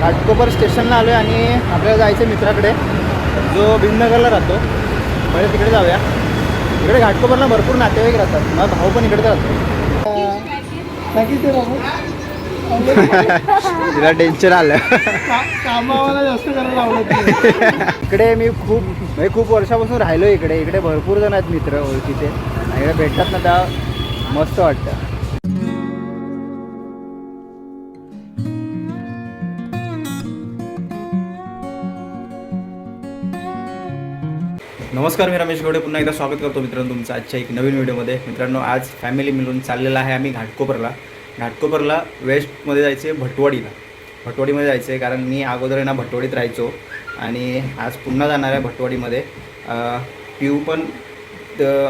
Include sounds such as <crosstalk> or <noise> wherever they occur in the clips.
घाटकोपर स्टेशनला आलो आहे आणि आपल्याला जायचं आहे मित्राकडे. जो भीमनगरला राहतो. पहिले तिकडे जाऊया. इकडे घाटकोपरला भरपूर नातेवाईक राहतात. माझा भाऊ पण इकडे राहतो. तिला टेन्शन आलं. कामावाला जास्त करायला आवडत नाही. इकडे मी खूप म्हणजे खूप वर्षापासून राहिलो इकडे. इकडे भरपूर जण आहेत मित्र ओळखीचे. आणि इकडे भेटतात ना त्या मस्त वाटतं. नमस्कार मी रमेश गवडे. पुन्हा एकदा स्वागत करतो मित्रांनो तुमचं आजच्या एक नवीन व्हिडिओमध्ये. मित्रांनो आज फॅमिली मिळून चाललेला आहे आम्ही घाटकोपरला. घाटकोपरला वेस्टमध्ये जायचे भटवाडीला. भटवाडीमध्ये जायचं आहे कारण मी अगोदर ना भटवाडीत राहायचो आणि आज पुन्हा जाणार आहे भटवाडीमध्ये. पिऊ पण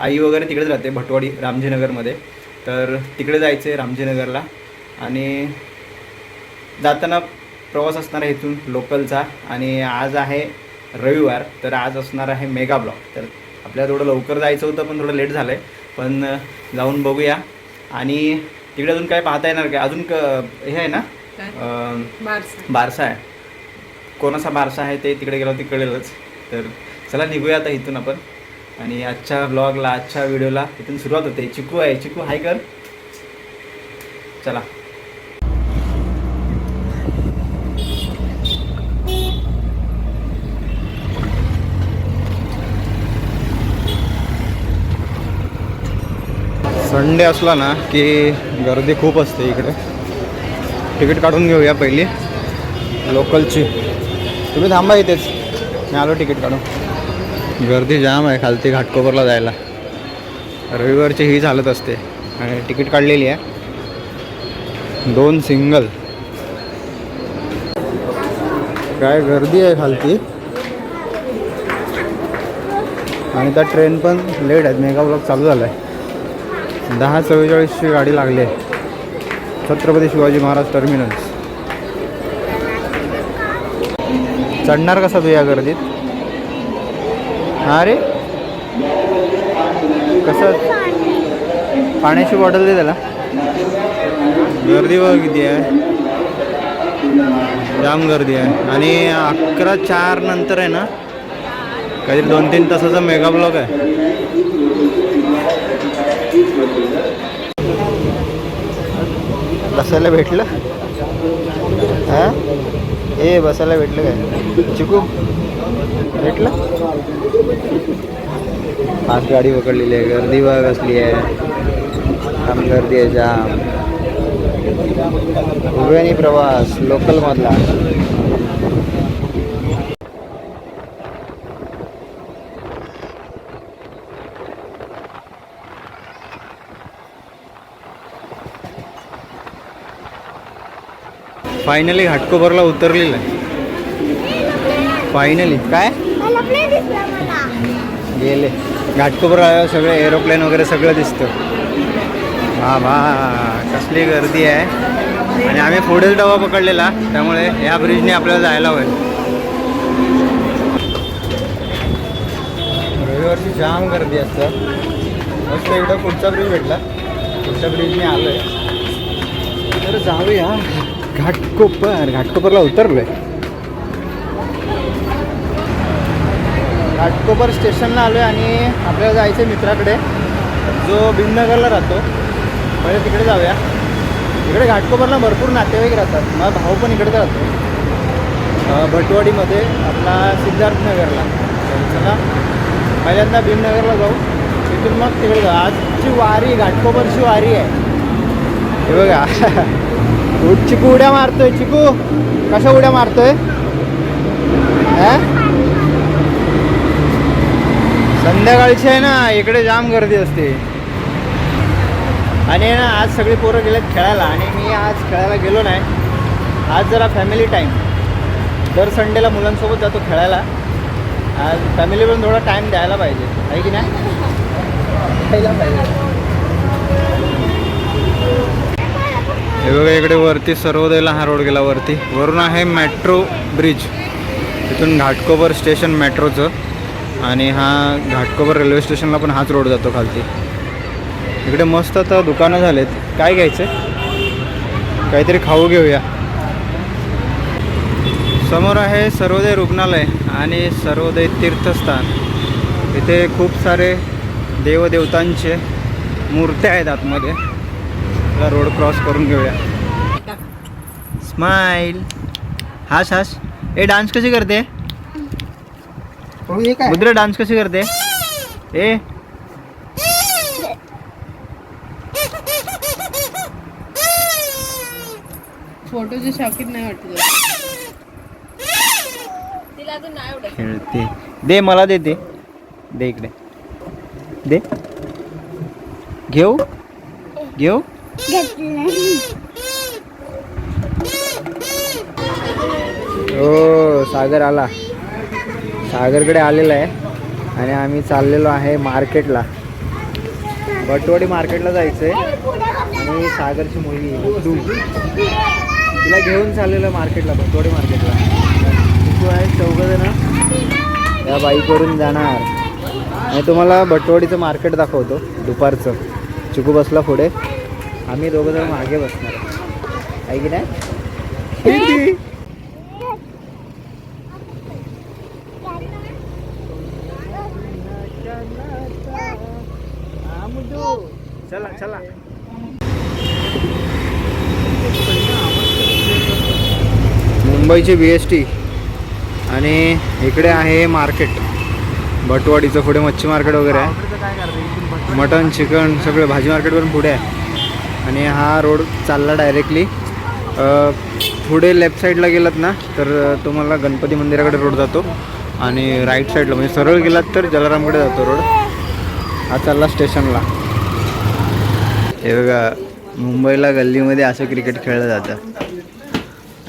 आई वगैरे तिकडेच राहते भटवाडी रामजीनगरमध्ये. तर तिकडे जायचं आहे रामजीनगरला. आणि जाताना प्रवास असणार आहे इथून लोकलचा. आणि आज आहे रविवार तर आज असणार आहे मेगा ब्लॉक. तर आपल्याला थोडं लवकर जायचं होतं पण थोडं लेट झालं आहे पण जाऊन बघूया. आणि तिकडे अजून काय पाहता येणार काय? अजून क हे आहे ना? बारसा. आहे. कोणाचा बारसा आहे ते तिकडे गेलो ते कळेलच तर चला निघूया आता इथून आपण. आणि आजच्या ब्लॉगला आजच्या व्हिडिओला इथून सुरुवात होते. चिकू आहे. चिकू हाय कर. चला. संडे असला ना की गर्दी खूप असते इकडे. तिकीट काढून घेऊया पहिली. लोकलची. तुम्ही थांबा इथेच. मी आलो तिकीट काढून. गर्दी जाम आहे खालती घाटकोपरला जायला. रविवारची ही चालत असते. आणि तिकीट काढलेली आहे. दोन सिंगल. काय गर्दी आहे खालती. आणि त्या ट्रेन पण लेट आहेत. मेगा ब्लॉक चालू झाला आहे दहा चव्वेचाळीसची गाडी लागली आहे. छत्रपती शिवाजी महाराज टर्मिनल्स चढणार कसा तू या गर्दीत? हा रे? कसं? पाण्याची बॉटल दे त्याला. गर्दी बघ किती आहे. जाम गर्दी आहे. आणि अकरा चार नंतर आहे ना काहीतरी दोन तीन तासाचा मेगा ब्लॉक आहे. बसायला भेटलं? हा? ए बसायला भेटलं काय? चिकू भेटलं? आज गाडी पकडलेली आहे गर्दी बघ असली आहे. जाम गर्दी आहे जाम. उभ्यानी प्रवास लोकलमधला फायनली घाटकोपरला उतरलेलं आहे. फायनली काय? गेले. घाटकोपर सगळे एरोप्लेन वगैरे सगळं दिसतं. हा बा कसली गर्दी आहे. आणि आम्ही पुढेच डबा पकडलेला त्यामुळे या ब्रिजने आपल्याला जायला होईल. रविवारची जाम गर्दी असतं. मस्त एकदा पुढचा ब्रिज भेटला. पुढच्या ब्रिजने आलो आहे तर जाऊया. घाटकोपर घाटकोपरला उतरलोय. घाटकोपर स्टेशनला आलो आहे आणि आपल्याला जायचं आहे मित्राकडे. जो भीमनगरला राहतो पहिले तिकडे जाऊया. इकडे घाटकोपरला भरपूर नातेवाईक राहतात. माझा भाऊ पण इकडे राहतो. भटवाडीमध्ये आपला सिद्धार्थनगरला चला पहिल्यांदा भीमनगरला जाऊ. तिथून मग तिकडे जाऊ. आजची वारी घाटकोपरची वारी आहे. हे बघा. <laughs> उड- चिकू उड्या मारतोय चिकू. कशा उड्या मारतोय? संध्याकाळची आहे ना इकडे जाम गर्दी असते. आणि ना आज सगळी पोरं गेलेत खेळायला आणि मी आज खेळायला गेलो नाही. आज जरा फॅमिली टाईम दर संडेला मुलांसोबत जातो खेळायला. आज फॅमिली पण थोडा टाईम द्यायला पाहिजे. आहे की नाही? <laughs> द्यायला पाहिजे. हे बघा इकडे वरती सर्वोदयला हा रोड गेला वरती. वरून आहे मेट्रो ब्रिज तिथून घाटकोपर स्टेशन मेट्रोचं आणि हा घाटकोपर रेल्वे स्टेशनला पण हाच रोड जातो खालती. इकडे मस्त आता दुकानं झालेत. काय घ्यायचं? काहीतरी खाऊ घेऊया. समोर आहे सर्वोदय रुग्णालय आणि सर्वोदय तीर्थस्थान. इथे खूप सारे देवदेवतांचे मूर्त्या आहेत आतमध्ये. चला रोड क्रॉस करून घेऊया. स्माईल हास हास ए डान्स कशी करते? मुद्रा डान्स कशी करते? ए. फोटोचे नाही वाटत तिला. अजून नाही आवडत. खेळते. दे मला दे. दे इकडे. दे. घेऊ? घेऊ? हो सागर आला. सागरकडे आलेला आहे आणि आम्ही चाललेलो आहे मार्केटला. बटवाडी मार्केटला जायचं आहे आणि सागरची मुलगी गुड्डू तिला घेऊन चाललेलं मार्केटला बटवाडी मार्केटला. तू आहे चौघजणं. या बाईकवरून जाणार. आणि तुम्हाला भटवाडीचं मार्केट दाखवतो दुपारचं. चिकू बसला पुढे. आम्ही दोघं जण मागे बसणार. आहे की नाही? चला चला. मुंबईची बी एस टी आणि इकडे आहे मार्केट. भटवाडीचं पुढे मच्छी मार्केट वगैरे आहे. मटन चिकन सगळं भाजी मार्केट पण पुढे आहे. आणि हा रोड चालला डायरेक्टली पुढे लेफ्ट साईडला गेलात ना तर तुम्हाला गणपती मंदिराकडे रोड जातो आणि राईट साईडला म्हणजे सरळ गेलात तर जलारामकडे जातो रोड. हा चालला स्टेशनला हे बघा मुंबईला गल्लीमध्ये असं क्रिकेट खेळलं जातं.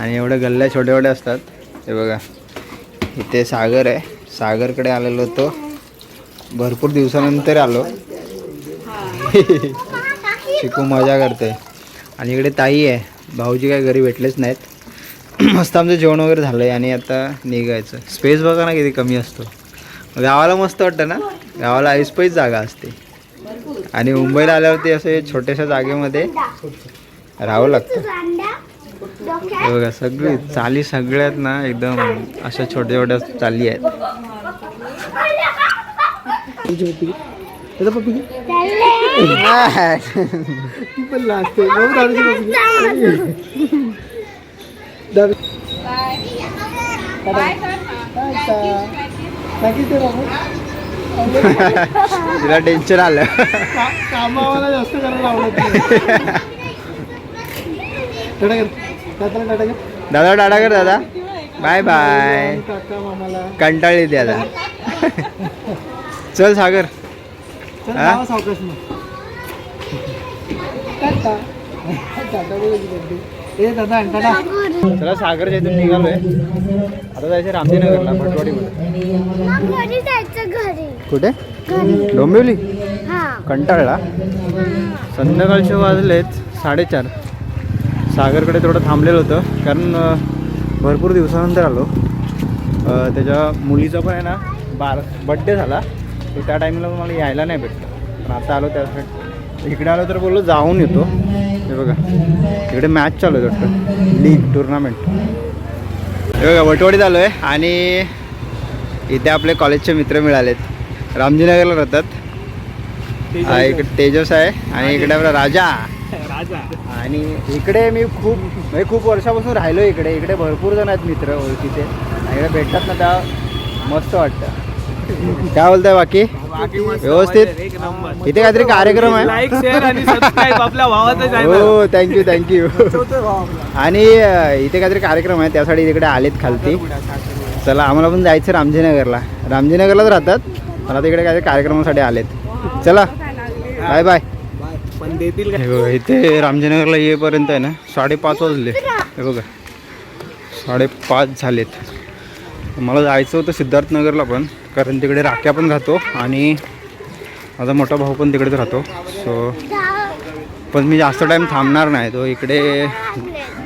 आणि एवढ्या गल्ल्या छोट्या छोट्या असतात. हे बघा इथे सागर आहे. सागरकडे आलेलो होतो. भरपूर दिवसानंतर आलो. <laughs> शिकू मजा करते. आणि इकडे ताई आहे. भाऊजी काय घरी भेटलेच नाहीत. <clears throat> मस्त आमचं जेवण वगैरे झालं आहे आणि आता निघायचं. स्पेस बघा ना किती कमी असतो. गावाला मस्त वाटतं ना? गावाला ऐसपैस जागा असते. आणि मुंबईला आल्यावरती असे छोट्याशा जागेमध्ये राहावं लागतं. बघा सगळी चाली सगळ्यात ना एकदम अशा छोट्या छोट्या चाली आहेत. ती पण लास्ट. दादा तिला टेन्शन आलं. कामावाला जास्त करायला आवडत नाही. टाटा कर. दादा डाडा कर दादा. बाय बाय काका मामाला. कंटाळी द्या दादा चल सागर. हा? सावकाश मग. टाटा टाटा बोलू ए दादा टाटा चला सागर इथून निघालोय. आता जायचं रामजीनगरला भटवाडीमध्ये कुठे? घरी. डोंबिवली? हा. कंटाळला. संध्याकाळचे वाजलेत साडेचार. सागरकडे थोडं थांबलेलं होतं कारण भरपूर दिवसानंतर आलो. त्याच्या मुलीचा पण आहे ना बार बड्डे झाला. तर त्या टाईमला मला यायला नाही भेटलं. पण आता आलो त्यासाठी. इकडे आलो तर बोललो जाऊन येतो. हे बघा इकडे मॅच चालू आहे वाटतं. लीग टुर्नामेंट हे बघा वटवाडीत आलो आहे आणि इथे आपले कॉलेजचे मित्र मिळालेत. रामजीनगरला राहतात. इकडे तेजस आहे आणि इकडे आपला राजा. आणि इकडे मी खूप म्हणजे खूप वर्षापासून राहिलो इकडे. इकडे भरपूर जण आहेत मित्र ओळखीचे. आणि इकडे भेटतात ना त्या मस्त वाटतं. काय बोलताय बाकी? व्यवस्थित? इथे काहीतरी कार्यक्रम आहे. हो थँक्यू थँक्यू आणि इथे काहीतरी कार्यक्रम आहे त्यासाठी तिकडे आलेत खालती. चला आम्हाला पण जायचं रामजीनगरला. रामजीनगरलाच राहतात आता इकडे काहीतरी कार्यक्रमासाठी आलेत. चला बाय बाय पण देतील बघा इथे रामजीनगरला येईपर्यंत आहे ना साडेपाच वाजले. हे बघा साडेपाच झालेत. मला जायचं होतं सिद्धार्थनगरला पण. कारण तिकडे राख्या पण राहतो आणि माझा मोठा भाऊ पण तिकडेच राहतो. सो पण मी जास्त टाईम थांबणार नाही. तो इकडे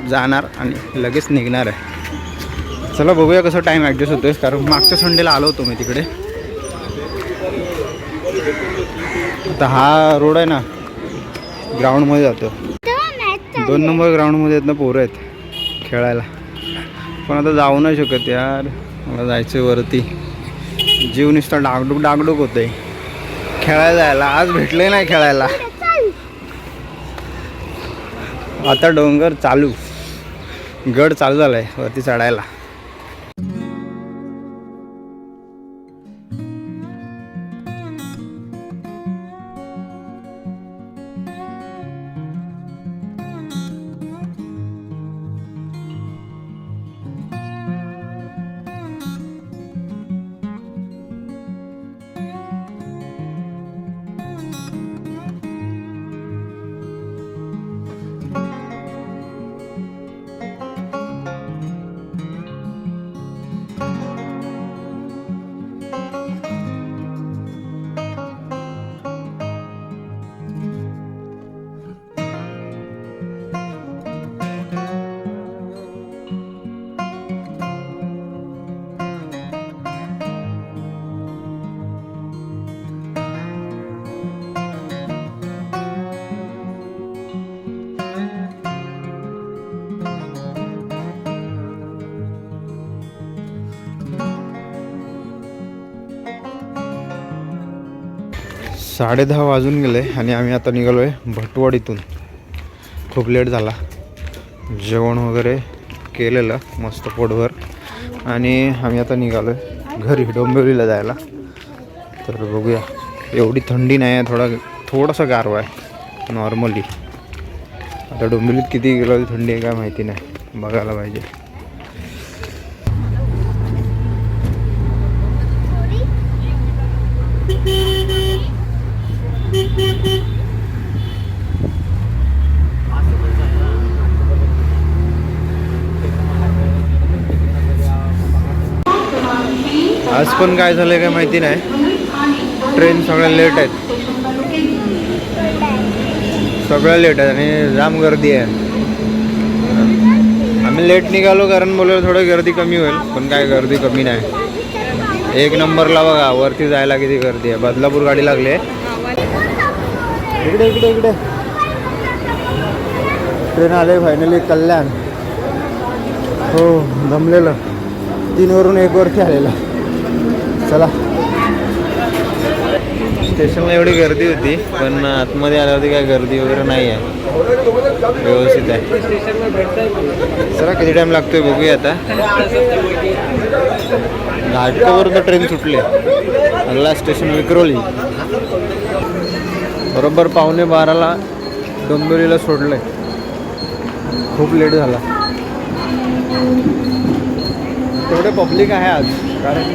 जाणार आणि लगेच निघणार आहे. चला बघूया कसं टाईम ॲडजस्ट होतोय. कारण मागच्या संडेला आलो होतो मी तिकडे. आता हा रोड आहे ना ग्राउंडमध्ये जातो दोन नंबर ग्राउंडमध्ये आहेत ना पोरं आहेत खेळायला. पण आता जाऊ नाही शकत यार. मला जायचं वरती. जीव नुसता डागडूक डागडूक होते खेळायला जायला. आज भेटले नाही खेळायला. आता डोंगर चालू. गड चालू झालाय वरती चढायला. साडे दहा वाजून गेले आणि आम्ही आता निघालो आहे भटवाडीतून खूप लेट झाला. जेवण वगैरे केलेलं मस्त पोटभर. आणि आम्ही आता निघालो आहे घरी डोंबिवलीला जायला. तर बघूया. एवढी थंडी नाही आहे थोडा थोडासा गारवा आहे नॉर्मली आता डोंबिवलीत किती गेलो थंडी आहे काय माहिती नाही. बघायला पाहिजे. आज पण काय झालंय काय माहिती नाही. ट्रेन सगळ्या लेट आहेत. सगळ्या लेट आहेत आणि जाम गर्दी आहे. आम्ही लेट निघालो कारण बोललो थोडं गर्दी कमी होईल पण काय गर्दी कमी नाही. एक नंबरला बघा वरती जायला किती गर्दी आहे. बदलापूर गाडी लागली आहे. इकडे इकडे इकडे. ट्रेन आले फायनली कल्याण. हो जमलेलं. तीनवरून एक वरती आलेलं. चला. स्टेशनला एवढी गर्दी होती पण आतमध्ये आल्यावरती काय गर्दी वगैरे नाही आहे. व्यवस्थित आहे. चला किती टाईम लागतोय बघूया आता. घाटकावरून ट्रेन सुटली. अल्ला स्टेशन विक्रोली बरोबर पावणे बाराला डोंबिवलीला सोडलंय. खूप लेट झाला. तेवढे पब्लिक आहे आज कारण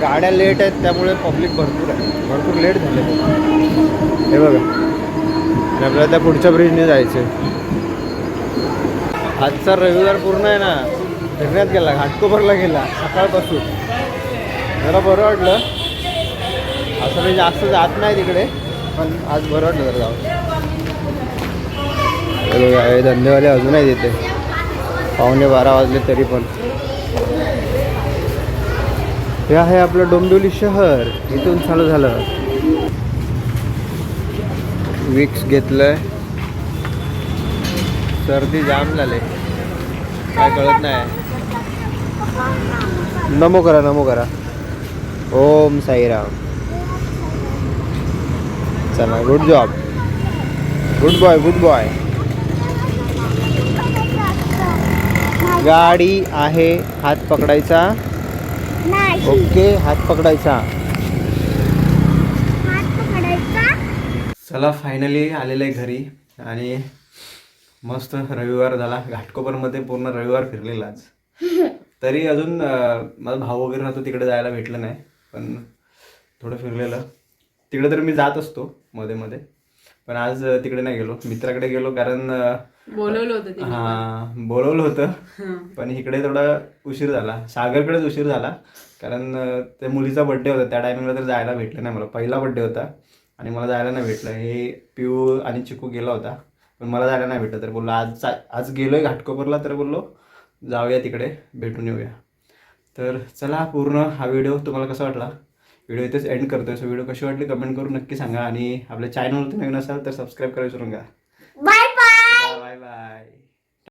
गाड्या लेट आहेत त्यामुळे पब्लिक भरपूर आहे. भरपूर लेट झाले. हे बघा. आणि आपल्याला त्या पुढच्या ब्रिजने जायचं आजचा रविवार पूर्ण आहे ना. फिरण्यात गेला घाटकोपरला गेला सकाळपासून. जरा बरं वाटलं. असं मी जास्त जात नाही तिकडे. पण आज बरं वाटलं जरा जाऊ धंदेवाले अजून आहे पावणे बारा वाजले तरी पण. हे आहे आपलं डोंबिवली शहर. इथून चालू झालं. विक्स घेतलंय. सर्दी जाम झाले. काय कळत नाही. नमो करा नमो करा. ओम साईराम. चला good job good boy good boy गाडी आहे हात पकडायचा. नाही. ओके हात पकडायचा. हात पकडायचा. चला फायनली आलेलं आहे घरी. आणि मस्त रविवार झाला. घाटकोपरमध्ये पूर्ण रविवार फिरलेला आज. तरी अजून माझा भाऊ वगैरे नव्हतो तिकडे जायला भेटलं नाही. पण थोडं फिरलेलं. तिकडे तर मी जात असतो मध्ये मध्ये. पण आज तिकडे नाही गेलो. मित्राकडे गेलो कारण बोलवलं होतं हा बोलवलं होतं. पण इकडे थोडा उशीर झाला. सागरकडेच उशीर झाला. कारण त्या मुलीचा बड्डे होता. त्या टायमिंगला तर जायला भेटलं नाही मला. पहिला बड्डे होता आणि मला जायला नाही भेटलं. हे पिऊ आणि चिकू गेला होता. पण मला जायला नाही भेटलं. तर बोललो आज चा- आज गेलोय घाटकोपरला. तर बोललो जाऊया तिकडे. भेटून येऊया. तर चला पूर्ण हा व्हिडिओ तुम्हाला कसा वाटला? व्हिडिओ इथेच एंड करतोय. सो व्हिडिओ कशी वाटली कमेंट करून नक्की सांगा. आणि आपल्या चॅनलवरती नवीन असाल तर सबस्क्राईब करायचं नका बाय बाय बाय बाय